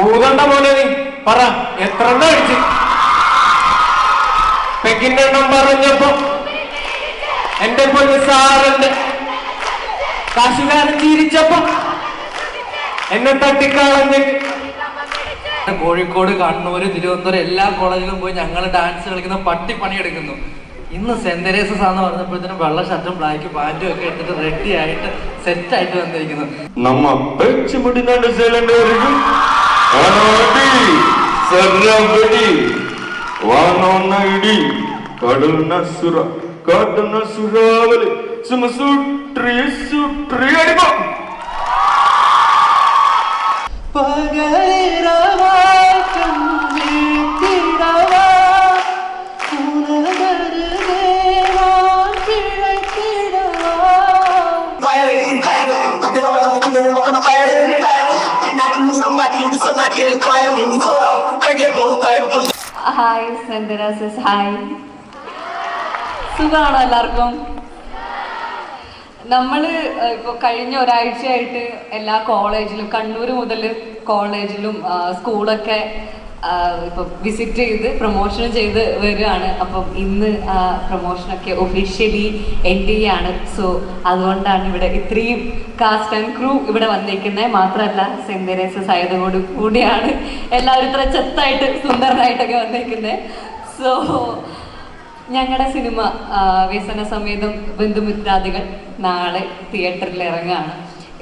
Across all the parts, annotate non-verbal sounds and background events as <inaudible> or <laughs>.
ഊതണ്ട മോനെ നീ. പറ എത്ര എണ്ണ അടിച്ച്? പെഗിന്റെ എണ്ണം പറഞ്ഞപ്പോ എന്റെ പൊന്ന് സാറുണ്ട്. കാശുകാരൻ ചിരിച്ചപ്പോ എന്നെ തട്ടിക്കളഞ്ഞിട്ട് കോഴിക്കോട് കണ്ണൂര് തിരുവനന്തപുരം എല്ലാ കോളേജിലും പോയി ഞങ്ങൾ ഡാൻസ് കളിക്കുന്ന പട്ടി പണിയെടുക്കുന്നു. ഇന്ന് സെന്റ് തെരേസസ് ആണെന്ന് പറഞ്ഞപ്പോഴത്തേനും വെള്ള ഷർട്ടും ബ്ലാക്ക് പാന്റും ഒക്കെ എടുത്തിട്ട് റെഡി ആയിട്ട് സെറ്റ് ആയിട്ട് വന്നിരിക്കുന്നു. നമ്മ ಸರ್ಗಡಿ ವಾನವನ್ನ ಇಡಿ ಕಡಲ್ನ ಸುರ ಕಾಡನ್ನ ಸುರಾವಲಿ ಸುಮ ಸುಟ್ರಿ ಸುಟ್ರಿ ಅಡಿಮ ಪಗಲಿರವಾ ഹായ് ഹായ് സുഖമാണോ എല്ലാവർക്കും? നമ്മൾ ഇപ്പോൾ കഴിഞ്ഞ ഒരാഴ്ചയായിട്ട് എല്ലാ കോളേജിലും കണ്ണൂർ മുതൽ കോളേജിലും സ്കൂളൊക്കെ ഇപ്പോൾ വിസിറ്റ് ചെയ്ത് പ്രൊമോഷൻ ചെയ്ത് വരികയാണ്. അപ്പം ഇന്ന് ആ പ്രൊമോഷനൊക്കെ ഒഫീഷ്യലി എൻഡ് ചെയ്യാണ്. സോ അതുകൊണ്ടാണ് ഇവിടെ ഇത്രയും കാസ്റ്റ് ആൻഡ് ക്രൂ ഇവിടെ വന്നിരിക്കുന്നത്. മാത്രമല്ല സെന്റ് തെരേസസ് ആയതുകൊണ്ട് കൂടിയാണ് എല്ലാവരും ഇത്ര ചെത്തായിട്ട് സുന്ദരനായിട്ടൊക്കെ വന്നിരിക്കുന്നത്. സോ ഞങ്ങളുടെ സിനിമ വ്യസന സമേതം ബന്ധുമിത്രാദികൾ നാളെ തിയേറ്ററിൽ ഇറങ്ങുകയാണ്.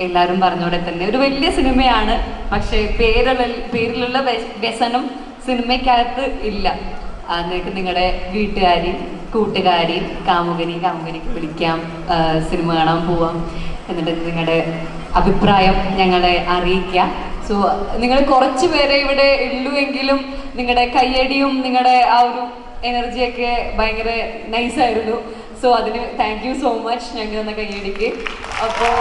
എല്ലാവരും പറഞ്ഞോടെ തന്നെ. ഒരു വലിയ സിനിമയാണ് പക്ഷേ പേരുള്ള പേരിലുള്ള വ്യ- വ്യസനം സിനിമയ്ക്കകത്ത് ഇല്ല. നിങ്ങൾക്ക് നിങ്ങളുടെ വീട്ടുകാരി കൂട്ടുകാരി കാമുകനി കാമുകനിക്ക് വിളിക്കാം സിനിമ കാണാൻ പോവാം എന്നിട്ട് നിങ്ങളുടെ അഭിപ്രായം ഞങ്ങളെ അറിയിക്കാം. സോ നിങ്ങൾ കുറച്ച് പേരെ ഇവിടെ ഉള്ളൂ എങ്കിലും നിങ്ങളുടെ കയ്യടിയും നിങ്ങളുടെ ആ ഒരു എനർജിയൊക്കെ ഭയങ്കര നൈസായിരുന്നു സോ അതിന് താങ്ക് യു സോ മച്ച് ഞങ്ങൾ എന്ന കയ്യടിക്ക്. അപ്പോൾ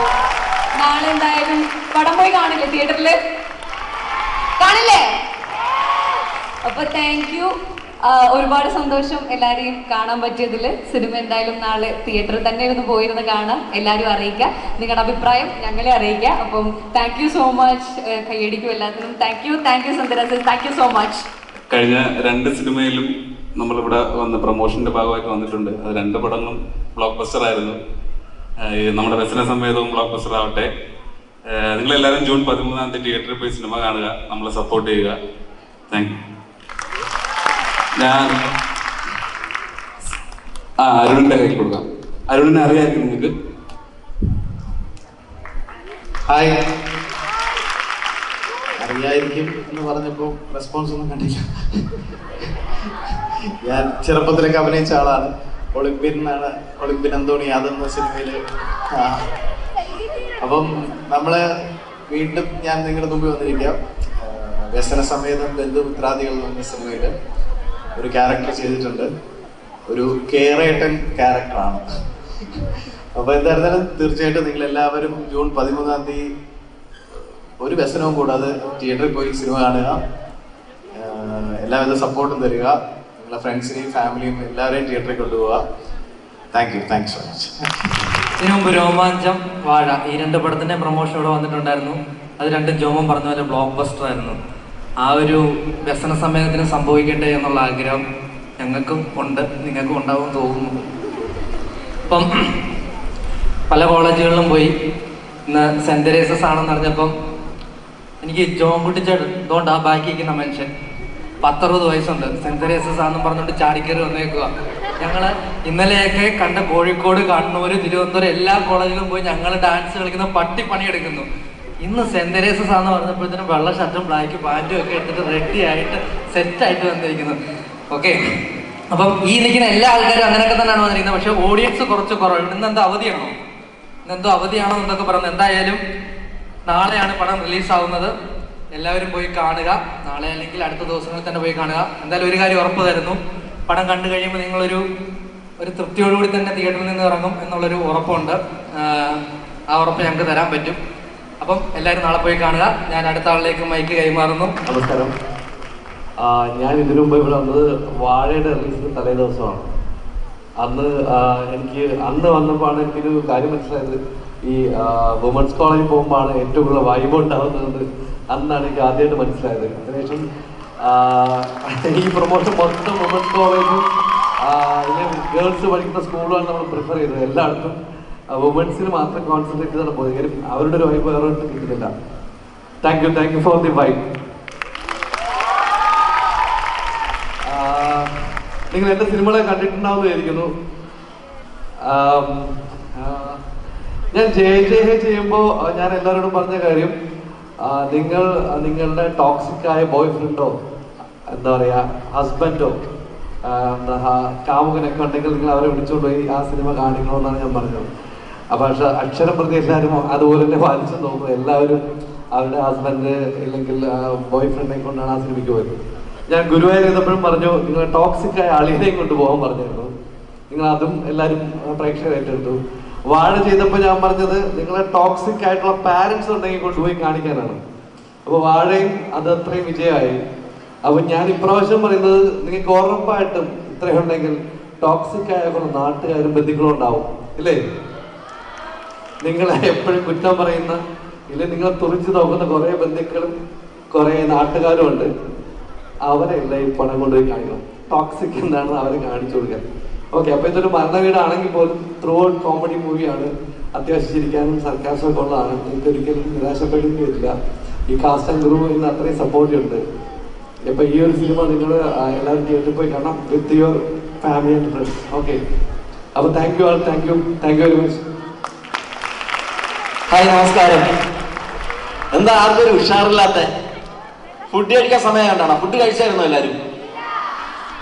നാളെ എന്തായാലും പടം പോയി കാണില്ലേ തിയേറ്ററിൽ കാണില്ലേ? അപ്പൊ താങ്ക് യു ഒരുപാട് സന്തോഷം എല്ലാരെയും കാണാൻ പറ്റിയതിൽ സിനിമ എന്തായാലും നാളെ തിയേറ്ററിൽ തന്നെ ഇരുന്ന് പോയിരുന്ന് കാണാം. എല്ലാവരും അറിയിക്കുക നിങ്ങളുടെ അഭിപ്രായം ഞങ്ങളെ അറിയിക്കുക അപ്പം താങ്ക് യു സോ മച്ച് കയ്യടിക്കും എല്ലാത്തിനും. Thank you thank you Sandaraj thank you so much കഴിഞ്ഞ രണ്ട് സിനിമയിലും നമ്മളിവിടെ വന്ന് പ്രൊമോഷന്റെ ഭാഗമായിട്ട് വന്നിട്ടുണ്ട്. അത് രണ്ട് പടങ്ങളും ബ്ലോക്ക് ബസ്റ്റർ ആയിരുന്നു. നമ്മുടെ രസന സംവേദവും ബ്ലോക്ക് ബസ്റ്റർ ആവട്ടെ. നിങ്ങൾ എല്ലാവരും ജൂൺ പതിമൂന്നാം തീയതി തിയേറ്ററിൽ പോയി സിനിമ കാണുക നമ്മളെ സപ്പോർട്ട് ചെയ്യുക. താങ്ക് ഞാൻ ആ അരുണിന്റെ കയ്യിൽ കൊടുക്കാം. അരുണിനെ അറിയാമായിരിക്കും നിങ്ങൾക്ക്. ഹായ് അറിയായിരിക്കും എന്ന് പറഞ്ഞപ്പോൾ റെസ്പോൺസ് ഒന്നും കണ്ടില്ല. ഞാൻ ചെറുപ്പത്തിലൊക്കെ അഭിനയിച്ച ആളാണ്. ഒളിമ്പ്യൻ എന്നാണ് ഒളിമ്പ്യൻ അന്തോണി അതെന്ന സിനിമയിൽ അപ്പം നമ്മൾ വീണ്ടും ഞാൻ നിങ്ങളുടെ മുമ്പിൽ വന്നിരിക്കാം. വ്യസന സമേതം ബന്ധുമിത്രാദികൾ എന്ന സിനിമയിൽ ഒരു ക്യാരക്ടർ ചെയ്തിട്ടുണ്ട്. ഒരു കേറേട്ടൻ ക്യാരക്ടറാണ് അപ്പൊ എന്തായിരുന്നാലും തീർച്ചയായിട്ടും നിങ്ങൾ എല്ലാവരും ജൂൺ പതിമൂന്നാം തീയതി ഒരു വ്യസനവും കൂടാതെ തിയേറ്ററിൽ പോയി സിനിമ കാണുക. എല്ലാവിധ സപ്പോർട്ടും തരിക. നിങ്ങളുടെ ഫ്രണ്ട്സിനെയും ഫാമിലിയും എല്ലാവരെയും തിയേറ്ററിൽ കൊണ്ടുപോവുക thank you thanks so much ഇതിനു മുമ്പ് രോമാഞ്ചം വാഴ ഈ രണ്ട് പടത്തിന്റെ പ്രൊമോഷൻ ഇവിടെ വന്നിട്ടുണ്ടായിരുന്നു. അത് രണ്ടും ജോമം പറഞ്ഞ പോലെ ബ്ലോക്ക് ബസ്റ്റർ ആയിരുന്നു. ആ ഒരു വ്യസന സമയത്തിന് സംഭവിക്കട്ടെ എന്നുള്ള ആഗ്രഹം ഞങ്ങൾക്കും ഉണ്ട് നിങ്ങൾക്കും ഉണ്ടാവും തോന്നുന്നു. അപ്പം പല കോളേജുകളിലും പോയി ഇന്ന് സെന്റ് തെരേസസ് ആണെന്ന് അറിഞ്ഞപ്പം എനിക്ക് ജോം കുട്ടിച്ചേട്ടൻ ഇതുകൊണ്ട് ബാക്കി ഇരിക്കുന്ന മനുഷ്യൻ. പത്തറുപത് വയസ്സുണ്ട്. സെന്റ് തെരേസസ് ആണെന്ന് പറഞ്ഞുകൊണ്ട് ചാടിക്കേറി വന്നേക്കുക ഞങ്ങൾ ഇന്നലെയൊക്കെ കണ്ട കോഴിക്കോട് കണ്ണൂര് തിരുവനന്തപുരം എല്ലാ കോളേജിലും പോയി ഞങ്ങൾ ഡാൻസ് കളിക്കുന്ന പട്ടി പണിയെടുക്കുന്നു. ഇന്ന് സെന്റ് തെരേസസ് ആണെന്ന് പറഞ്ഞപ്പോഴത്തേനും വെള്ള ഷർട്ടും ബ്ലാക്ക് പാന്റും ഒക്കെ എടുത്തിട്ട് റെഡി ആയിട്ട് സെറ്റ് ആയിട്ട് വന്നിരിക്കുന്നു. ഓക്കെ അപ്പം ഈ നിൽക്കുന്ന എല്ലാ ആൾക്കാരും അങ്ങനെയൊക്കെ തന്നെയാണ് വന്നിരിക്കുന്നത്. പക്ഷെ ഓഡിയൻസ് കുറച്ച് കുറവ് ഇന്ന് എന്താ അവധിയാണോ? ഇന്നെന്തോ അവധിയാണോ എന്നൊക്കെ പറഞ്ഞു എന്തായാലും നാളെയാണ് പടം റിലീസ് ആവുന്നത്. എല്ലാവരും പോയി കാണുക. നാളെ അല്ലെങ്കിൽ അടുത്ത ദിവസങ്ങളിൽ തന്നെ പോയി കാണുക. എന്തായാലും ഒരു കാര്യം ഉറപ്പ് തരുന്നു. പടം കണ്ടു കഴിയുമ്പോൾ നിങ്ങളൊരു ഒരു തൃപ്തിയോടുകൂടി തന്നെ തിയേറ്ററിൽ നിന്ന് ഇറങ്ങും എന്നുള്ളൊരു ഉറപ്പുണ്ട്. ആ ഉറപ്പ് ഞങ്ങൾക്ക് തരാൻ പറ്റും. അപ്പം എല്ലാവരും നാളെ പോയി കാണുക. ഞാൻ അടുത്ത ആളിലേക്ക് മൈക്ക് കൈമാറുന്നു. നമസ്കാരം. ഞാൻ ഇതിനു മുമ്പ് ഇവിടെ വന്നത് വാഴയുടെ റിലീസിന് തലേ ദിവസമാണ്. അന്ന് എനിക്ക് അന്ന് വന്നപ്പോഴാണ് എനിക്കൊരു കാര്യം മനസ്സിലായത്. ഈ വുമൻസ് കോളേജിൽ പോകുമ്പോഴാണ് ഏറ്റവും കൂടുതൽ വൈബ് ഉണ്ടാകുന്നത് അന്നാണ് എനിക്ക് ആദ്യമായിട്ട് മനസ്സിലായത്. അതിനുശേഷം ഈ പ്രൊമോഷൻ മൊത്തം വുമൻസ് കോളേജും ഗേൾസ് പഠിക്കുന്ന സ്കൂളാണ് നമ്മൾ പ്രിഫർ ചെയ്തത് എല്ലായിടത്തും. വുമൻസിന് മാത്രം കോൺസെൻട്രേറ്റ് ചെയ്താണ് പോയത്. കാര്യം അവരുടെ ഒരു വൈബ് വേറെ കിട്ടുന്നില്ല. Thank you thank you for the vibe നിങ്ങൾ എന്റെ സിനിമകളെ കണ്ടിട്ടുണ്ടാവുമെന്ന് വിചാരിക്കുന്നു. ഞാൻ ജെ ജെ ഹെ ചെയ്യുമ്പോൾ ഞാൻ എല്ലാവരോടും പറഞ്ഞ കാര്യം നിങ്ങൾ നിങ്ങളുടെ ടോക്സിക് ആയ ബോയ് ഫ്രണ്ടോ എന്താ പറയുക ഹസ്ബൻഡോ കാമുകനൊക്കെ ഉണ്ടെങ്കിൽ നിങ്ങൾ അവരെ വിളിച്ചുകൊണ്ട് പോയി ആ സിനിമ കാണിക്കണമെന്നാണ് ഞാൻ പറഞ്ഞത്. അപ്പൊ പക്ഷെ അക്ഷരം പ്രതി എല്ലാവരും അതുപോലെ തന്നെ പാലിച്ചു നോക്കും. എല്ലാവരും അവരുടെ ഹസ്ബൻഡ് ഇല്ലെങ്കിൽ ബോയ് ഫ്രണ്ടിനെ കൊണ്ടാണ് ആ സിനിമയ്ക്ക് പോയത്. ഞാൻ ഗുരുവായൂർ ചെയ്തപ്പോഴും പറഞ്ഞു നിങ്ങൾ ടോക്സിക് ആയ അളിയനെയും കൊണ്ടുപോകാൻ പറഞ്ഞിരുന്നു. നിങ്ങൾ അതും എല്ലാവരും പ്രേക്ഷകരായിട്ട് ഏറ്റെടുത്തു വാഴ ചെയ്തപ്പോൾ ഞാൻ പറഞ്ഞത് നിങ്ങളെ ടോക്സിക് ആയിട്ടുള്ള പാരന്റ്സ് ഉണ്ടെങ്കിൽ കൊണ്ടുപോയി കാണിക്കാനാണ്. അപ്പോൾ വാഴയും അത് അത്രയും വിജയമായി. അപ്പൊ ഞാൻ ഇപ്രാവശ്യം പറയുന്നത് നിങ്ങൾക്ക് ഉറപ്പായിട്ടും ഇത്രയുണ്ടെങ്കിൽ ടോക്സിക് ആയ നാട്ടുകാരും ബന്ധുക്കളും ഉണ്ടാവും ഇല്ലേ? നിങ്ങളെ എപ്പോഴും കുറ്റം പറയുന്ന ഇല്ല? നിങ്ങളെ തുറിച്ചു നോക്കുന്ന കുറെ ബന്ധുക്കളും കുറെ നാട്ടുകാരും ഉണ്ട്. അവരെല്ലാം ഈ പണം കൊണ്ടുപോയി കാണിക്കണം. ടോക്സിക് എന്താണെന്ന് അവരെ കാണിച്ചു കൊടുക്കാൻ. ഓക്കെ അപ്പൊ ഇതൊരു മരണവീടാണെങ്കിൽ പോലും ത്രൂ ഔട്ട് കോമഡി മൂവിയാണ് അത്യാവശ്യം ചിരിക്കാനും സർക്കാർ ഉള്ളതാണ്. നിങ്ങൾക്ക് ഒരിക്കലും നിരാശപ്പെടേണ്ടി വരില്ല ഈ കാസ്റ്റ് ആൻഡ് ഗ്രൂ ഇന്ന് അത്രയും സപ്പോർട്ട് ഉണ്ട്. ഇപ്പൊ ഈ ഒരു സിനിമ നിങ്ങൾ എല്ലാവരും തിയേറ്ററിൽ പോയി കാണാം with your family and friends okay അപ്പൊ thank you all thank you thank you very much hi നമസ്കാരം. എന്താ ആർക്കും ഒരു ഉഷാറില്ലാത്ത ഫുഡ് കഴിക്കാൻ സമയം കണ്ടാണോ? ഫുഡ് കഴിച്ചായിരുന്നോ എല്ലാരും?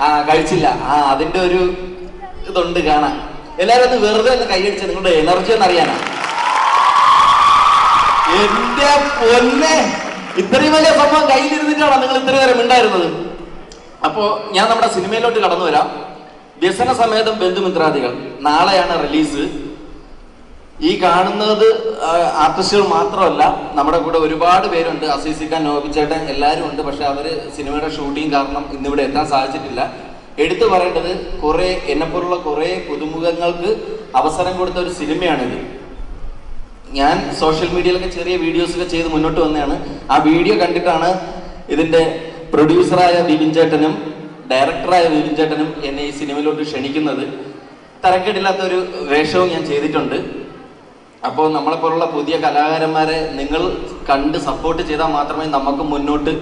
ആ കഴിച്ചില്ല. ആ അതിന്റെ ഒരു ഇതുണ്ട് കാണാൻ. എല്ലാവരും ഒന്ന് വെറുതെ ഒന്ന് കൈയടിച്ച് നിങ്ങളുടെ എനർജി ഒന്ന് അറിയാനാ. എന്റെ പൊന്നെ ഇത്രയും വലിയ സംഭവം കയ്യിലിരുന്നിട്ടാണോ നിങ്ങൾ ഇത്രയും നേരം ഉണ്ടായിരുന്നത്? അപ്പോ ഞാൻ നമ്മുടെ സിനിമയിലോട്ട് കടന്നു വരാം. വ്യസന സമേതം ബന്ധുമിത്രാദികൾ നാളെയാണ് റിലീസ് ഈ കാണുന്നത് ആർട്ടിസ്റ്റുകൾ മാത്രമല്ല നമ്മുടെ കൂടെ ഒരുപാട് പേരുണ്ട്. അസീസിക്കാൻ നോബിച്ചേട്ടൻ എല്ലാവരും ഉണ്ട്. പക്ഷെ അവർ സിനിമയുടെ ഷൂട്ടിംഗ് കാരണം ഇന്നിവിടെ എത്താൻ സാധിച്ചിട്ടില്ല. എടുത്തു പറയേണ്ടത് കുറേ എന്നെപ്പോലുള്ള കുറേ പുതുമുഖങ്ങൾക്ക് അവസരം കൊടുത്ത ഒരു സിനിമയാണിത്. ഞാൻ സോഷ്യൽ മീഡിയയിലൊക്കെ ചെറിയ വീഡിയോസൊക്കെ ചെയ്ത് മുന്നോട്ട് വന്നതാണ്. ആ വീഡിയോ കണ്ടിട്ടാണ് ഇതിന്റെ പ്രൊഡ്യൂസറായ ബിബിൻ ചേട്ടനും ഡയറക്ടറായ ബിബിൻ ചേട്ടനും എന്നെ ഈ സിനിമയിലോട്ട് ക്ഷണിക്കുന്നത്. തരക്കേടില്ലാത്ത ഒരു വേഷവും ഞാൻ ചെയ്തിട്ടുണ്ട്. അപ്പോൾ നമ്മളെപ്പോലുള്ള പുതിയ കലാകാരന്മാരെ നിങ്ങൾ കണ്ട് സപ്പോർട്ട് ചെയ്താൽ മാത്രമേ നമുക്ക് മുന്നോട്ട്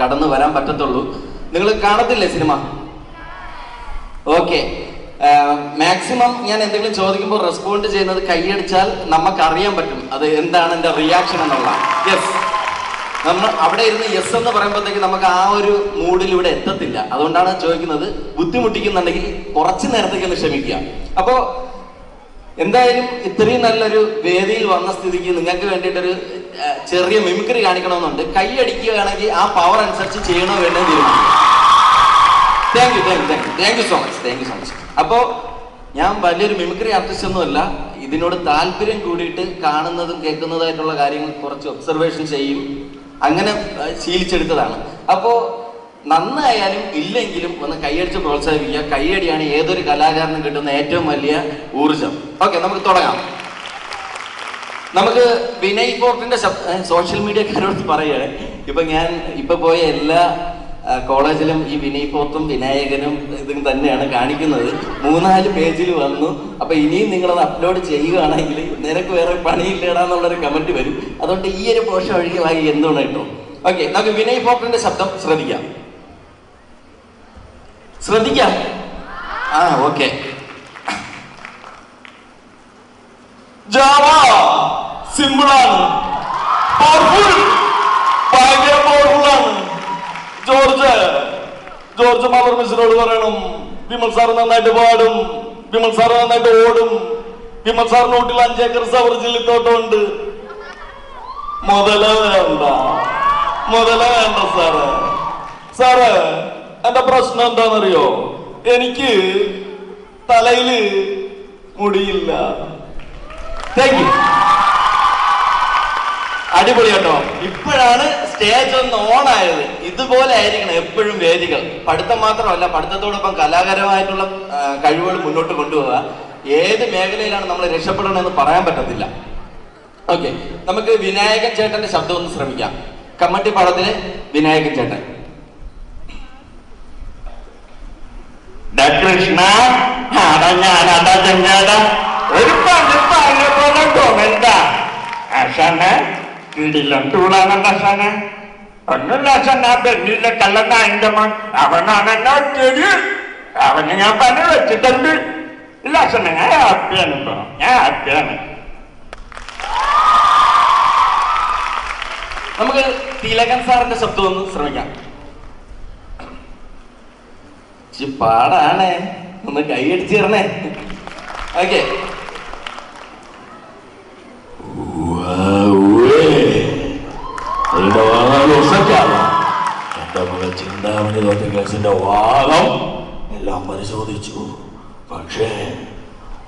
കടന്നു വരാൻ പറ്റത്തുള്ളൂ. നിങ്ങൾ കാണത്തില്ലേ സിനിമ? ഓക്കെ മാക്സിമം ഞാൻ എന്തെങ്കിലും ചോദിക്കുമ്പോൾ റെസ്പോണ്ട് ചെയ്യുന്നത് കൈയടിച്ചാൽ നമുക്ക് അറിയാൻ പറ്റും. അത് എന്താണ് എന്റെ റിയാക്ഷൻ എന്നുള്ള യെസ് നമ്മൾ അവിടെ ഇരുന്ന് യെസ് എന്ന് പറയുമ്പോഴത്തേക്ക് നമുക്ക് ആ ഒരു മൂഡിൽ ഇവിടെ എത്തത്തില്ല. അതുകൊണ്ടാണ് ചോദിക്കുന്നത് ബുദ്ധിമുട്ടിക്കുന്നുണ്ടെങ്കിൽ കുറച്ച് നേരത്തേക്ക് ഒന്ന് ക്ഷമിക്കുക. അപ്പോൾ എന്തായാലും ഇത്രയും നല്ലൊരു വേദിയിൽ വന്ന സ്ഥിതിക്ക് നിങ്ങൾക്ക് വേണ്ടിയിട്ടൊരു ചെറിയ മിമിക്രി കാണിക്കണമെന്നുണ്ട്. കൈയടിക്കുകയാണെങ്കിൽ ആ പവർ അനുസരിച്ച് ചെയ്യണോ വേണ്ടോ തീരുമാനിക്കും. Thank you thank you thank you thank you so much thank you so much അപ്പോ ഞാൻ വലിയൊരു മിമിക്രി ആർട്ടിസ്റ്റ് ഒന്നുമല്ല ഇതിനോട് താല്പര്യം കൂടിയിട്ട് കാണുന്നതും കേൾക്കുന്നതായിട്ടുള്ള കാര്യങ്ങൾ കുറച്ച് ഒബ്സർവേഷൻ ചെയ്യും. അങ്ങനെ ശീലിച്ചെടുത്തതാണ്. അപ്പോ നന്നായാലും ഇല്ലെങ്കിലും ഒന്ന് കൈയടിച്ച് പ്രോത്സാഹിപ്പിക്കുക. കൈയടിയാണ് ഏതൊരു കലാകാരനും കിട്ടുന്ന ഏറ്റവും വലിയ ഊർജം ഓക്കെ നമുക്ക് തുടങ്ങാം. നമുക്ക് വിനയ് പോർട്ടിന്റെ സോഷ്യൽ മീഡിയക്കാരോട് പറയുകയാണ്. ഇപ്പൊ ഞാൻ ഇപ്പൊ പോയ എല്ലാ കോളേജിലും ഈ വിനയ് ഫോർട്ടും വിനായകനും ഇതും തന്നെയാണ് കാണിക്കുന്നത്. മൂന്നാൽ പേജിൽ വന്നു. അപ്പൊ ഇനിയും നിങ്ങളത് അപ്ലോഡ് ചെയ്യുകയാണെങ്കിൽ നിനക്ക് വേറെ പണിയില്ലേടാന്നുള്ളൊരു കമന്റ് വരും. അതുകൊണ്ട് ഈ ഒരു പോഷം ഒഴികെ എന്തുകൊണ്ട് കേട്ടോ? ഓക്കെ നമുക്ക് വിനയ് ഫോർട്ടിന്റെ ശബ്ദം ശ്രദ്ധിക്കാം. ശ്രദ്ധിക്കാം? ആ ഓക്കെ സിമ്പിളാണ് ഭയങ്കര പവർഫുൾ ആണ് ജോർജ് ജോർജ് മലർ മിസിനോട് പറയണം വിമൽ സാർ നന്നായിട്ട് പാടും വിമൽ സാർ നന്നായിട്ട് ഓടും വിമൽ സാർ നോട്ടിൽ അഞ്ചേക്കർ സവർ ജില്ലിത്തോട്ടമുണ്ട്. മുതല വേണ്ട മുതല വേണ്ട സാറ്. സാറ് എന്റെ പ്രശ്നം എന്താണെന്നറിയോ? എനിക്ക് തലയിൽ മുടിയില്ല. താങ്ക് യു അടിപൊളി കേട്ടോ ഇപ്പോഴാണ് സ്റ്റേജ് ഒന്ന് ഓൺ ആയത് ഇതുപോലെ ആയിരിക്കണം എപ്പോഴും വേദികൾ. പഠിത്തം മാത്രമല്ല പഠിത്തത്തോടൊപ്പം കലാകാരമായിട്ടുള്ള കഴിവുകൾ മുന്നോട്ട് കൊണ്ടുപോവുക. ഏത് മേഖലയിലാണ് നമ്മൾ രക്ഷപ്പെടണമെന്ന് പറയാൻ പറ്റത്തില്ല. ഓക്കെ. നമുക്ക് വിനായകൻ ചേട്ടന്റെ ശബ്ദം ഒന്ന് ശ്രമിക്കാം. കമ്മട്ടി പാടത്തിലെ വിനായകൻ ചേട്ടൻ. കൃഷ്ണ ഒരു പണ്ട് പറഞ്ഞ പോലെ ആശാനെ. കിടിലം വെച്ചിട്ടുണ്ട്. ഇല്ല ഞാൻ നമുക്ക് തിലകൻ സാറിന്റെ ശബ്ദം ഒന്ന് ശ്രമിക്കാം. പാടാണേ. ഒന്ന് കൈയടിച്ച് തരണേ. ഓക്കെ. കേസിന്റെ വാദം എല്ലാം പരിശോധിച്ചു. പക്ഷേ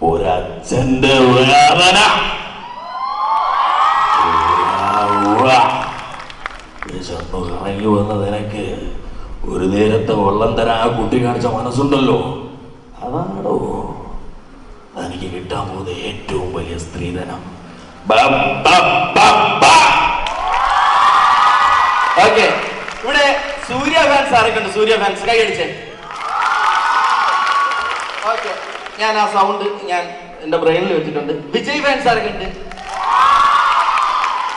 ഒരച്ഛന്റെ വേദന വിശന്നു കറങ്ങി വന്ന നിനക്ക് ഒരു നേരത്തെ വെള്ളം തരാൻ ആ കുട്ടി കാണിച്ച മനസ്സുണ്ടല്ലോ. അതാണോ? തനിക്ക് കിട്ടാൻ പോകുന്ന ഏറ്റവും വലിയ സ്ത്രീധനം ബ, ബ, ബ. ഓക്കെ ഇവിടെ സൂര്യ ഫാൻസ് ഫാൻസ് കൈയടിച്ചേ. ഓക്കെ. ഞാൻ ആ സൗണ്ട് ഞാൻ എന്റെ ബ്രെയിനിൽ വെച്ചിട്ടുണ്ട്. വിജയ് ഫാൻസ് ആരൊക്കെ ഉണ്ട്?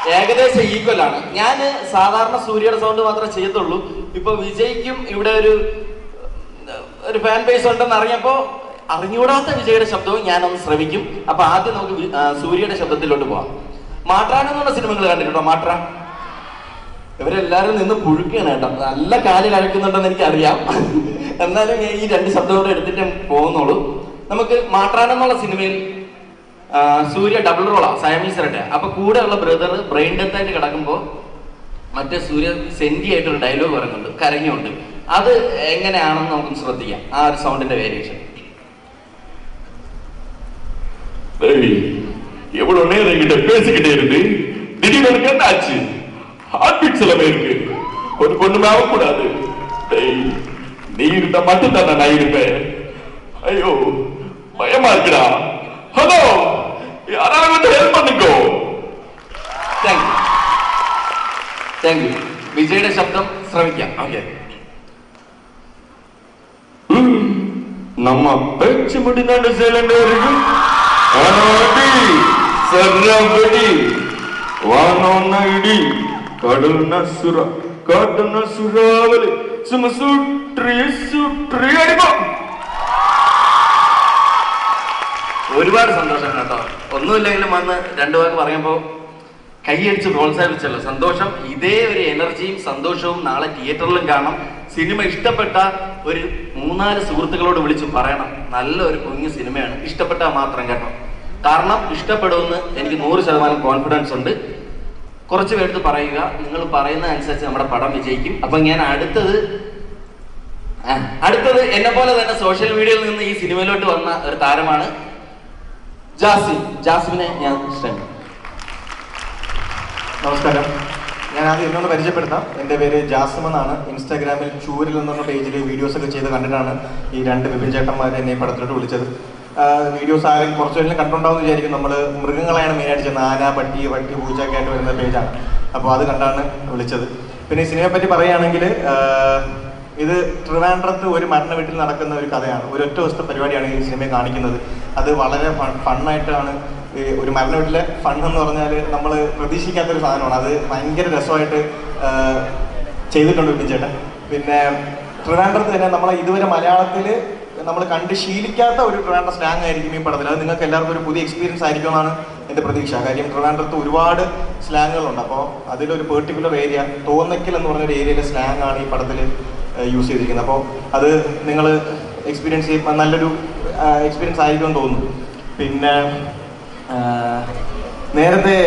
ഏകദേശം ഈക്വൽ ആണ്. ഞാൻ സാധാരണ സൂര്യയുടെ സൗണ്ട് മാത്രമേ ചെയ്യത്തുള്ളൂ. ഇപ്പൊ വിജയ്ക്കും ഇവിടെ ഒരു ഒരു ഫാൻ ബേസ് ഉണ്ടെന്ന് അറിഞ്ഞപ്പോ അറിഞ്ഞൂടാത്ത വിജയുടെ ശബ്ദവും ഞാനൊന്ന് ശ്രമിക്കും അപ്പൊ ആദ്യം നമുക്ക് സൂര്യയുടെ ശബ്ദത്തിലോട്ട് പോവാം. മാട്രാൻ എന്നുള്ള സിനിമകൾ കണ്ടിട്ടുണ്ടോ? മാട്രാൻ? ഇവരെല്ലാരും നിന്ന് പുഴുക്കുകയാണ് കേട്ടോ നല്ല കാല് കഴിക്കുന്നുണ്ടെന്ന് എനിക്കറിയാം എന്നാലും ഞാൻ ഈ രണ്ട് ശബ്ദം കൂടെ എടുത്തിട്ട് പോകുന്നുള്ളൂ നമുക്ക് മാട്രാൻ എന്നുള്ള സിനിമയിൽ ആ, സൂര്യ ഡബിൾ റോളാ സയമീസറട്ടെ അപ്പൊ കൂടെയുള്ള ബ്രദർ ബ്രെയിൻ ഡെത്ത് ആയിട്ട് കിടക്കുമ്പോ മറ്റേ സൂര്യ സെന്റി ആയിട്ട് ഒരു ഡയലോഗ് പറയുന്നുണ്ട് കരഞ്ഞുണ്ട് അത് എങ്ങനെയാണെന്ന് നമുക്ക് ശ്രദ്ധിക്കാം ആ ഒരു സൗണ്ടിന്റെ വേരിയേഷൻ டேய், எவ்வளவு நேரம் என்கிட்ட பேசிக்கிட்டே இருந்து திடீர்னு எனக்கு என்ன ஆச்சு ஹார்ட் பீட் சிலமே இருக்கு ஒரு பொண்ணுமே ஆகக்கூடாது டேய் நீ இருந்தா மட்டும் தானே நான் இருப்பேன் ஐயோ பயமா இருக்குடா ஹலோ யாராவது வந்து ஹெல்ப் பண்ணிக்கோ താങ്ക് യു താങ്ക് യു വിജയുടെ ശബ്ദം ശ്രമിക്കാം ഓക്കെ நம்ம பேச்சு முடிந்தாண்டு சேலண்ட் இருக்கு ஆனாடி சர்ரபடி வானோன்ன இடி കടുന്ന സുര കടുന്ന സുരാവൽ ഒരുപാട് സന്തോഷം കേട്ടോ. ഒന്നുമില്ലെങ്കിലും വന്ന് രണ്ടു പേർക്ക് പറയുമ്പോൾ കൈയടിച്ച് പ്രോത്സാഹിപ്പിച്ചല്ലോ. സന്തോഷം ഇതേ ഒരു എനർജിയും സന്തോഷവും നാളെ തിയേറ്ററിലും കാണാം സിനിമ ഇഷ്ടപ്പെട്ട ഒരു മൂന്നാൽ സുഹൃത്തുക്കളോട് വിളിച്ചു പറയണം. നല്ല ഒരു കുഞ്ഞ് സിനിമയാണ്. ഇഷ്ടപ്പെട്ടാൽ മാത്രം കേട്ടോ. കാരണം ഇഷ്ടപ്പെടുമെന്ന് എനിക്ക് നൂറ് ശതമാനം കോൺഫിഡൻസ് ഉണ്ട്. കുറച്ച് പേർക്ക് പറയുക നിങ്ങൾ പറയുന്ന അനുസരിച്ച് നമ്മുടെ പടം വിജയിക്കും. അപ്പൊ ഞാൻ അടുത്തത് അടുത്തത് എന്നെ പോലെ തന്നെ സോഷ്യൽ മീഡിയയിൽ നിന്ന് ഈ സിനിമയിലോട്ട് വന്ന ഒരു താരമാണ് ജാസിം. ജാസിമിനെ ഞാൻ ഇഷ്ടം നമസ്കാരം. ഞാൻ ആദ്യം എന്നൊന്ന് പരിചയപ്പെടുത്താം. എന്റെ പേര് ജാസിം എന്നാണ്. ഇൻസ്റ്റാഗ്രാമിൽ ചൂരിൽ എന്നുള്ള പേജിൽ വീഡിയോസ് ഒക്കെ ചെയ്ത് കണ്ടിട്ടാണ് ഈ രണ്ട് വിപിൻ ചേട്ടന്മാരെ എന്നെ പടത്തിലോട്ട് വിളിച്ചത്. വീഡിയോസ് ആരും കുറച്ച് പേരും കണ്ടുണ്ടാവും വിചാരിക്കും. നമ്മൾ മൃഗങ്ങളെയാണ് മെയിനായിട്ട് ചെയ്യുന്നത്. ആന പട്ടി വട്ടി പൂച്ചയൊക്കെ ആയിട്ട് വരുന്ന പേജാണ്. അപ്പോൾ അത് കണ്ടാണ് വിളിച്ചത്. പിന്നെ ഈ സിനിമയെ പറ്റി പറയുകയാണെങ്കിൽ ഇത് ട്രിവാൻഡ്രത്ത് ഒരു മരണ വീട്ടിൽ നടക്കുന്ന ഒരു കഥയാണ്. ഒരു ഒറ്റ ദിവസത്തെ പരിപാടിയാണ് ഈ സിനിമയെ കാണിക്കുന്നത്. അത് വളരെ ഫണ്ണായിട്ടാണ് ഒരു മരണ വീട്ടിലെ ഫൺ എന്ന് പറഞ്ഞാൽ നമ്മൾ പ്രതീക്ഷിക്കാത്ത ഒരു സാധനമാണ്. അത് ഭയങ്കര രസമായിട്ട് ചെയ്തിട്ടുണ്ട് വിപിൻ ചേട്ടൻ പിന്നെ ട്രിവാൻഡ്രത്ത് തന്നെ നമ്മളെ ഇതുവരെ മലയാളത്തിൽ നമ്മൾ കണ്ട് ശീലിക്കാത്ത ഒരു ട്രിവാൻഡ്രം സ്ലാങ് ആയിരിക്കും ഈ പടത്തിൽ അത് നിങ്ങൾക്ക് എല്ലാവർക്കും ഒരു പുതിയ എക്സ്പീരിയൻസ് ആയിരിക്കുമെന്നാണ് എന്റെ പ്രതീക്ഷ. കാര്യം ട്രിവാൻഡ്രത്ത് ഒരുപാട് സ്ലാങ്ങുകളുണ്ട്. അപ്പോൾ അതിലൊരു പെർട്ടിക്കുലർ ഏരിയ തോന്നിക്കൽ എന്ന് പറഞ്ഞൊരു ഏരിയയിലെ സ്ലാങ് ആണ് ഈ പടത്തിൽ യൂസ് ചെയ്തിരിക്കുന്നത്. അപ്പോൾ അത് നിങ്ങൾ എക്സ്പീരിയൻസ് ചെയ്യുമ്പോൾ നല്ലൊരു എക്സ്പീരിയൻസ് ആയിരിക്കുമെന്ന് തോന്നുന്നു. പിന്നെ നേരത്തെ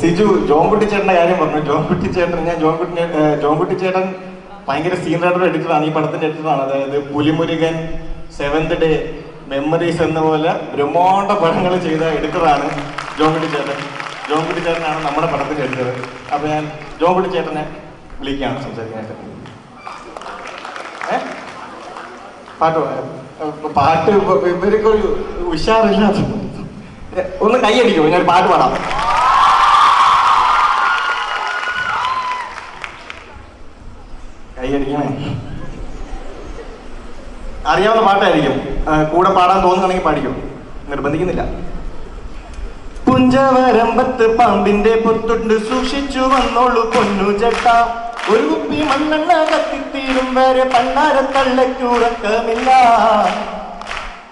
സിജു ജോൺകുട്ടി ചേട്ടന്റെ കാര്യം പറഞ്ഞു. ജോൺകുട്ടി ചേട്ടൻ ഞാൻ ജോൺകുട്ടി ജോൺകുട്ടി ചേട്ടൻ ഭയങ്കര സീൻ റൈഡർ എഡിറ്ററാണ് ഈ പടത്തിന്റെ എഡിറ്ററാണ് അതായത് പുലിമുരുകൻ സെവന്ത് ഡേ മെമ്മറീസ് എന്ന പോലെ ബ്രഹ്മാണ്ട പടങ്ങൾ ചെയ്ത എഡിറ്ററാണ് ജോൺകുട്ടി ചേട്ടൻ. ജോൺകുട്ടി ചേട്ടനാണ് നമ്മുടെ പടത്തിന്റെ എഡിറ്റർ അപ്പൊ ഞാൻ ജോൺകുട്ടി ചേട്ടനെ വിളിക്കുകയാണ് സംസാരിക്കാനായിട്ട്. പാട്ട് പാട്ട് ഇവ- ഇവർക്ക് ഉഷാറില്ലാത്ത ഒന്ന് കൈയടിക്കുമോ? ഞാൻ പാട്ട് പാടാം. അറിയാവുന്ന പാട്ടായിരിക്കും. കൂടെ പാടാൻ തോന്നുകയാണെങ്കിൽ പാടിക്കും. നിർബന്ധിക്കുന്നില്ല. പുഞ്ചവരമ്പത്ത് പാമ്പിന്റെ പൊത്തുണ്ട്. സൂക്ഷിച്ചു വന്നോളൂ പൊന്നു ചേട്ട. ഒരു കുപ്പി മണ്ണെണ്ണ കത്തിത്തീരും വരെ പണ്ടാര തള്ളക്കുറക്കമില്ല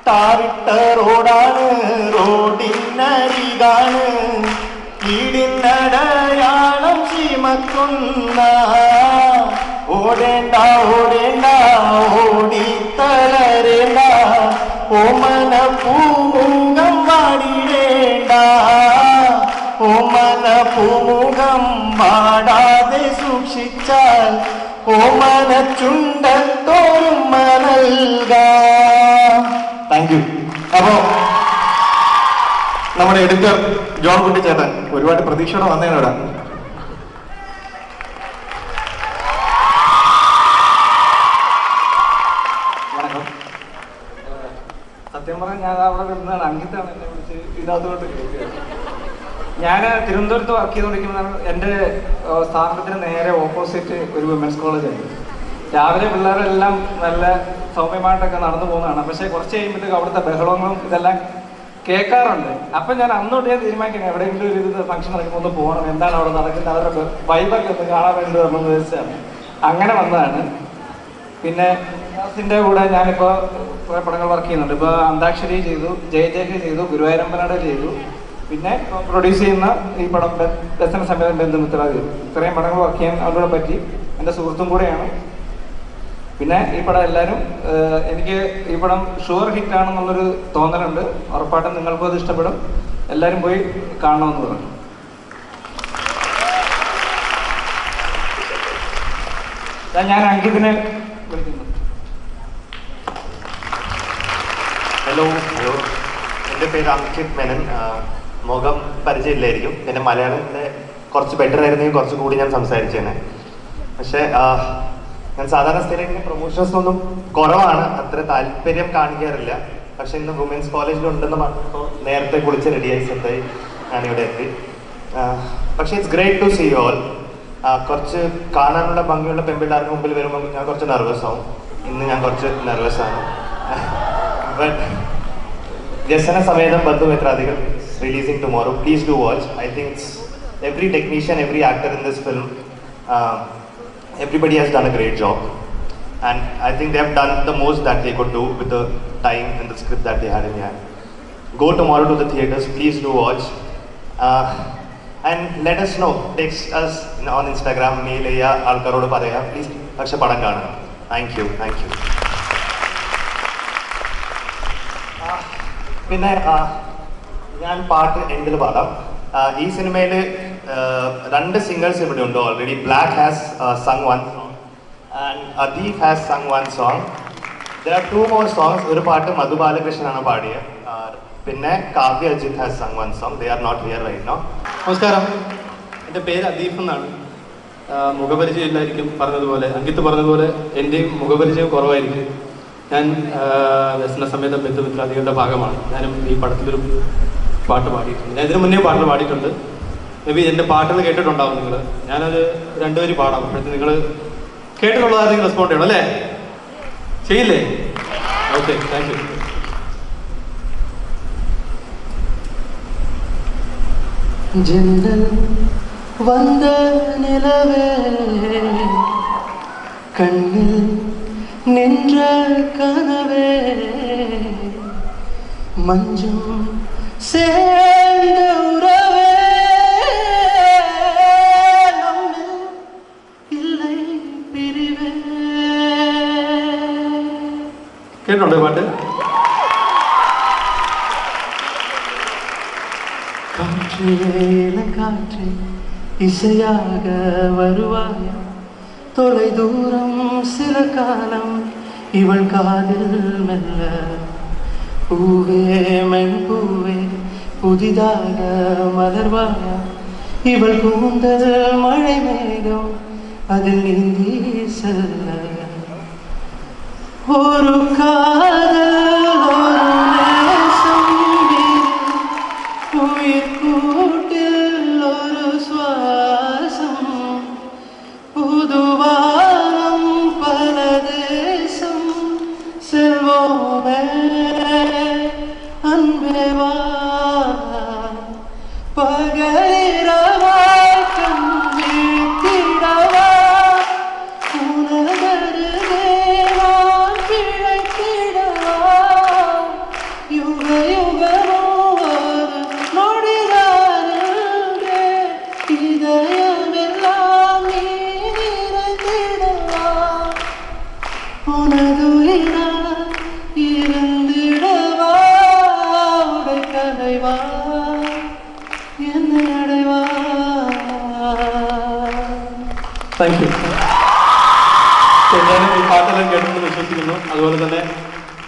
ടാറിട്ട റോഡാണ് റോഡിനരികാണ്. വീടിനടയാളം ചീമക്കുന്ന. ഓടേണ്ട ഓടേണ്ട സൂക്ഷിച്ചാൽ ഓമന ചുണ്ടത്തോറും നൽകാം താങ്ക് യു അപ്പോ നമ്മുടെ എഡിറ്റർ ജോൺ കുട്ടിച്ചേട്ടൻ ഒരുപാട് പ്രതീക്ഷയോടെ വന്നേനെ ഇവിടെ സത്യം പറഞ്ഞാൽ ഞാൻ അവിടെ വരുന്നതാണ് അങ്കിത്താണ് എന്നെ വിളിച്ച് ഇതിനകത്തോട്ട് ഞാൻ തിരുവനന്തപുരത്ത് വർക്ക് ചെയ്തുകൊണ്ടിരിക്കുമ്പോൾ എന്റെ സ്ഥാപനത്തിന് നേരെ ഓപ്പോസിറ്റ് ഒരു വിമൻസ് കോളേജ് ഉണ്ട് രാവിലെ പിള്ളേരെല്ലാം നല്ല സൗമ്യമായിട്ടൊക്കെ നടന്നു പോകുന്നതാണ്. പക്ഷേ കുറച്ച് കഴിയുമ്പോഴത്തേക്ക് അവിടുത്തെ ബഹളങ്ങളും ഇതെല്ലാം കേൾക്കാറുണ്ട്. അപ്പം ഞാൻ അന്നോട്ട് ഞാൻ തീരുമാനിക്കണം എവിടെയെങ്കിലും ഒരു ഇത് ഫംഗ്ഷൻ നടക്കുമ്പോൾ ഒന്ന് പോകണം. എന്താണ് അവിടെ നടക്കുന്നത്? അവരുടെ വൈബൊക്കെ ഒന്ന് കാണാൻ വേണ്ടി നമ്മൾ വെച്ചാണ് അങ്ങനെ വന്നതാണ്. പിന്നെ ിന്റെ കൂടെ ഞാനിപ്പോൾ കുറേ പടങ്ങൾ വർക്ക് ചെയ്യുന്നുണ്ട്. ഇപ്പോൾ അന്താക്ഷരി ചെയ്തു ജയ ചെയ്തു ഗുരുവായൂരമ്പനാട് ചെയ്തു. പിന്നെ പ്രൊഡ്യൂസ് ചെയ്യുന്ന ഈ പടം ദശന സമേതം ബന്ധുമിത്ര ചെയ്തു ഇത്രയും പടങ്ങൾ വർക്ക് ചെയ്യാൻ അവരോട് പറ്റി എന്റെ സുഹൃത്തും കൂടെയാണ്. പിന്നെ ഈ പടം എല്ലാവരും എനിക്ക് ഈ പടം ഷുവർ ഹിറ്റ് ആണെന്നുള്ളൊരു തോന്നലുണ്ട്. ഉറപ്പായിട്ടും നിങ്ങൾക്കും അത് ഇഷ്ടപ്പെടും. എല്ലാവരും പോയി കാണണമെന്ന് പറഞ്ഞു. ഞാൻ- അങ്കിതിനെ വിളിക്കുന്നു. ഹലോ ഹലോ എന്റെ പേര് അങ്കിത് മേനൻ. മുഖം പരിചയമില്ലായിരിക്കും. പിന്നെ മലയാളത്തിന്റെ കുറച്ച് ബെറ്റർ ആയിരുന്നെങ്കിൽ കുറച്ച് കൂടി ഞാൻ സംസാരിച്ചേനെ. പക്ഷേ ഞാൻ സാധാരണ സ്ഥിരം ഇങ്ങനെ പ്രൊമോഷൻസ് ഒന്നും കുറവാണ്. അത്ര താല്പര്യം കാണിക്കാറില്ല. പക്ഷെ ഇന്ന് വുമൻസ് കോളേജിൽ ഉണ്ടെന്ന് പറഞ്ഞപ്പോൾ നേരത്തെ കുളിച്ച് റെഡിയായി സെറ്റായി ഞാനിവിടെ എത്തി. പക്ഷേ it's great to see all കുറച്ച് കാണാനുള്ള ഭംഗിയുള്ള പെൺപിള്ളേർക്ക് മുമ്പിൽ വരുമ്പോൾ ഞാൻ കുറച്ച് നെർവസ് ആവും. ഇന്ന് ഞാൻ കുറച്ച് നെർവസ് ആണ്. <laughs> ബട്ട് വ്യസന സമേതം ബന്ധുമിത്രാദികൾ releasing tomorrow please do watch I think every technician every actor in this film everybody has done a great job and i think they have done the most that they could do with the time and the script that they had in hand go tomorrow to the theaters please do watch uh, and let us know text us on instagram mail ചെയ്യുക ആൾക്കാരോട് പറയുക please പക്ഷെ പടം കാണുക thank you thank U പിന്നെ ആ, ഞാൻ പാട്ട് എൻഡിൽ പാടാം. ഈ സിനിമയിൽ രണ്ട് സിംഗേഴ്സ് ഇവിടെ ഉണ്ട് already black has sung one song and Adeef has sung one song there are two more songs ഒരു പാട്ട് മധു ബാലകൃഷ്ണനാണ് പാടിയത് പിന്നെ Kavya Ajith has sung one song they are not here right now നമസ്കാരം. എന്റെ പേര് അദീഫ് എന്നാണ്. മുഖപരിചയം ഇല്ലായിരിക്കും പറഞ്ഞതുപോലെ. അങ്കിത്ത് പറഞ്ഞതുപോലെ എന്റെയും മുഖപരിചയം കുറവായിരിക്കും. ഞാൻ ദർശന സമേത ബന്ധുമിത്രാദികളുടെ ഭാഗമാണ്. ഞാനും ഈ പടത്തിലൊരു പാട്ട് പാടിയിട്ടുണ്ട് ഞാൻ ഇതിനു മുന്നേ പാട്ട് പാടിയിട്ടുണ്ട് മേ ബി എൻ്റെ പാട്ടുകൾ കേട്ടിട്ടുണ്ടാവും നിങ്ങൾ ഞാനത് രണ്ടുപേരും പാടാം അപ്പോഴത്തെ നിങ്ങൾ കേട്ടിട്ടുള്ളതായിരുന്നു റെസ്പോണ്ട് ചെയ്യണം അല്ലേ ചെയ്യില്ലേ ഓക്കെ താങ്ക് യു ஜன்னல் வந்த நிலவே கண்ணில் நின்ற கனவே மஞ்சம் சேர்ந்த உறவே இல்லை பிரிவே. கேட்டோட பாட்டு. காற்றேல காற்றே இசையாக வருவாயா. தொலை தூரம் சில காலம் இவள் காதில் மெல்ல பூவே மென் பூவே புதிதாக மலர்வாயா இவள் கூந்தல் மழை மேகம் அதில் நீந்தி செல்ல ஒரு காதல்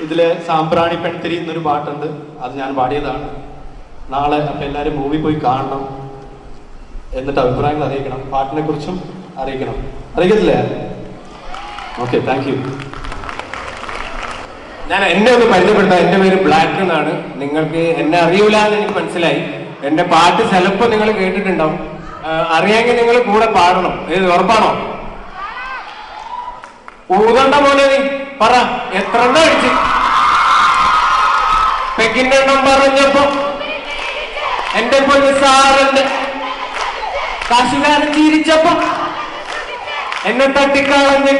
ഇതിലെ സാമ്പ്രാണി പെൺതിരി എന്നൊരു പാട്ടുണ്ട്. അത് ഞാൻ പാടിയതാണ്. നാളെ അപ്പം എല്ലാവരും മൂവി പോയി കാണണം എന്നിട്ട് അഭിപ്രായങ്ങൾ അറിയിക്കണം. പാട്ടിനെ കുറിച്ചും അറിയിക്കണം. അറിയത്തില്ലേ ഓക്കെ താങ്ക് യു ഞാൻ എന്നെ ഒന്ന് പരിചയപ്പെടുത്താം. എന്റെ പേര് ബ്ലാക്ക് എന്നാണ്. നിങ്ങൾക്ക് എന്നെ അറിയൂല എന്ന് എനിക്ക് മനസ്സിലായി. എന്റെ പാട്ട് ചിലപ്പോ നിങ്ങൾ കേട്ടിട്ടുണ്ടാവും. അറിയാമെങ്കിൽ നിങ്ങൾ കൂടെ പാടണം. ഏത് ഉറപ്പാണോ? ഊതണ്ട മോനെ നീ. പറ എത്ര അടിച്ച്? പെഗിന്റെ എണ്ണം പറഞ്ഞപ്പോ എന്റെ പൊന്ന് സാറിന്റെ കാശുകാരൻ ചിരിച്ചപ്പോ എന്നെ തട്ടിക്കളഞ്ഞ്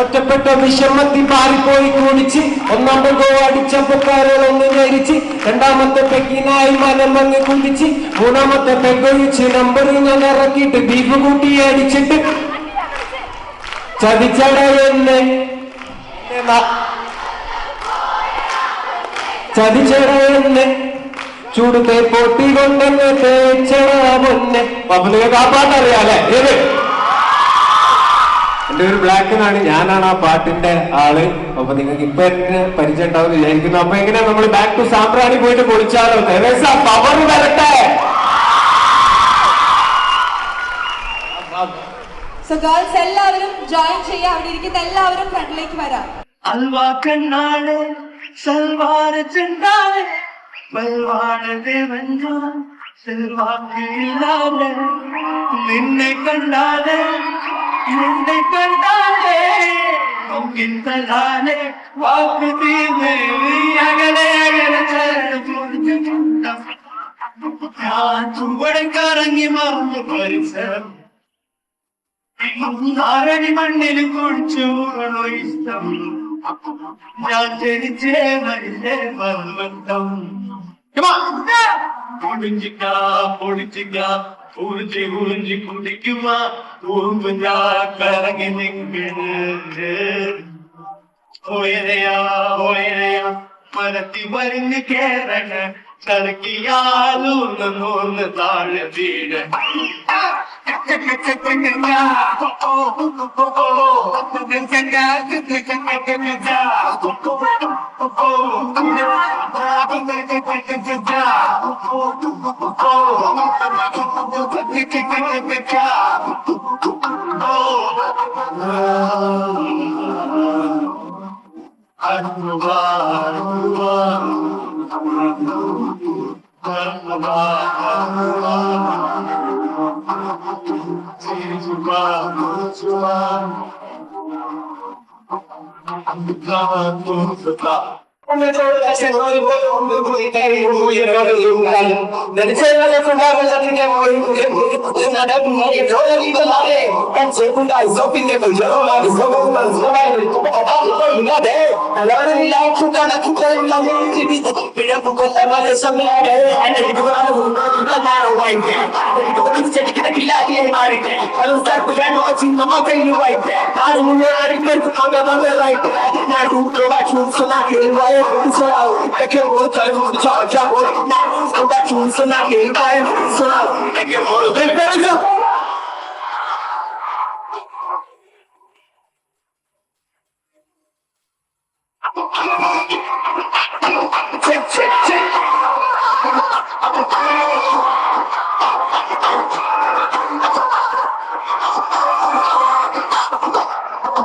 ഒറ്റപ്പെട്ട വിഷമത്തി പാറിപ്പോയി കുടിച്ച് ഒന്നാമത്തെ ഗോ അടിച്ചപ്പോ കരളൊന്ന് ഞരിച്ച് രണ്ടാമത്തെ പെക്കിനായി മലമങ്ങ് കുതിച്ച് മൂന്നാമത്തെ പെഗൊഴിച്ച് നമ്പർ ഞാൻ ഇറക്കിയിട്ട് ബീഫ് കൂട്ടി അടിച്ചിട്ട് ചതിച്ചട എന്നെ. ചതിച്ചട എന്നെ. ചൂട് തേപ്പൊട്ടി കൊണ്ടെന്ന് തേച്ചട മുന്നെ. പബ്ലിക് ആ പാട്ട് അറിയാലേ ഏത്? എന്റെ ഒരു ബ്ലാക്ക് എന്നാണ് ഞാനാണ് ആ പാട്ടിന്റെ ആൾ. അപ്പൊ നിങ്ങൾക്ക് ഇപ്പൊ എന്നെ പരിചയം ഉണ്ടാവും വിചാരിക്കുന്നു. അപ്പൊ എങ്ങനെയാ നമ്മൾ ബാക്ക് ടു സാമ്പ്രാണി പോയിട്ട് പൊളിച്ചാലോ? പവർ വരട്ടെ. സോ ഗേൾസ് എല്ലാവരും ജോയിൻ ചെയ്യാം അവിടെ ഇരിക്കുന്ന എല്ലാവരും ഫ്രണ്ടിലേക്ക് വരാം. അൽവാ കണ്ണാട് സൽവാർ ചെണ്ടാട് ബൽവാണ് ദേവഞ്ചോ സെൽവാക്കില്ലാതെ നിന്നെ കണ്ടാലേ നിന്നെ കണ്ടാതെ നോക്കിത്തലാലെ വാക്ക് തീർന്ന് നീ അകലെ അകലെ ചേർന്ന് ഞാൻ ചുവടെ കറങ്ങി മറന്നു പരിസരം. ആരണി മണ്ണിൽ കുഴിച്ചു ഇഷ്ടം. ഞാൻ ജനിച്ചേ മരിച്ചേ മർമ്മത്തം മരത്തി വരിഞ്ഞ് കേറണ. കറക്കിയാലൂന്ന് നൂർന്ന് താഴെ വീട് Anwar, Anwar, Anwar, I'm the God of the I'm not going that. I'm not going to. I'm not going that. I'm not going to. I'm not going that. I'm not going to be able. I'm not going that. I'm not going to be able. I'm not going that. I'm not going to be able. I'm not going that. I'm not going to be able 백해 못하고 저자고 나보다 준순하게 가요 순하고 백해 못하고 백해 Check, check, check.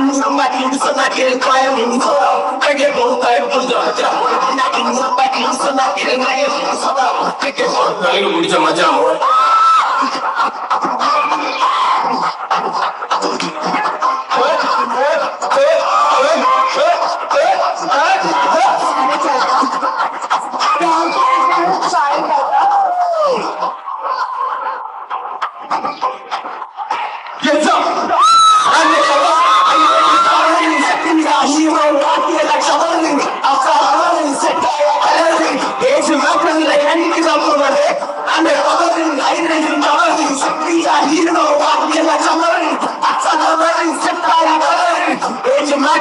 Knocking somebody, somebody crying so Forget both I was Knocking somebody, somebody crying so Forget both I was Get up! We are here, no, I feel like I'm learning. I tell the learning, step by learning. Age of my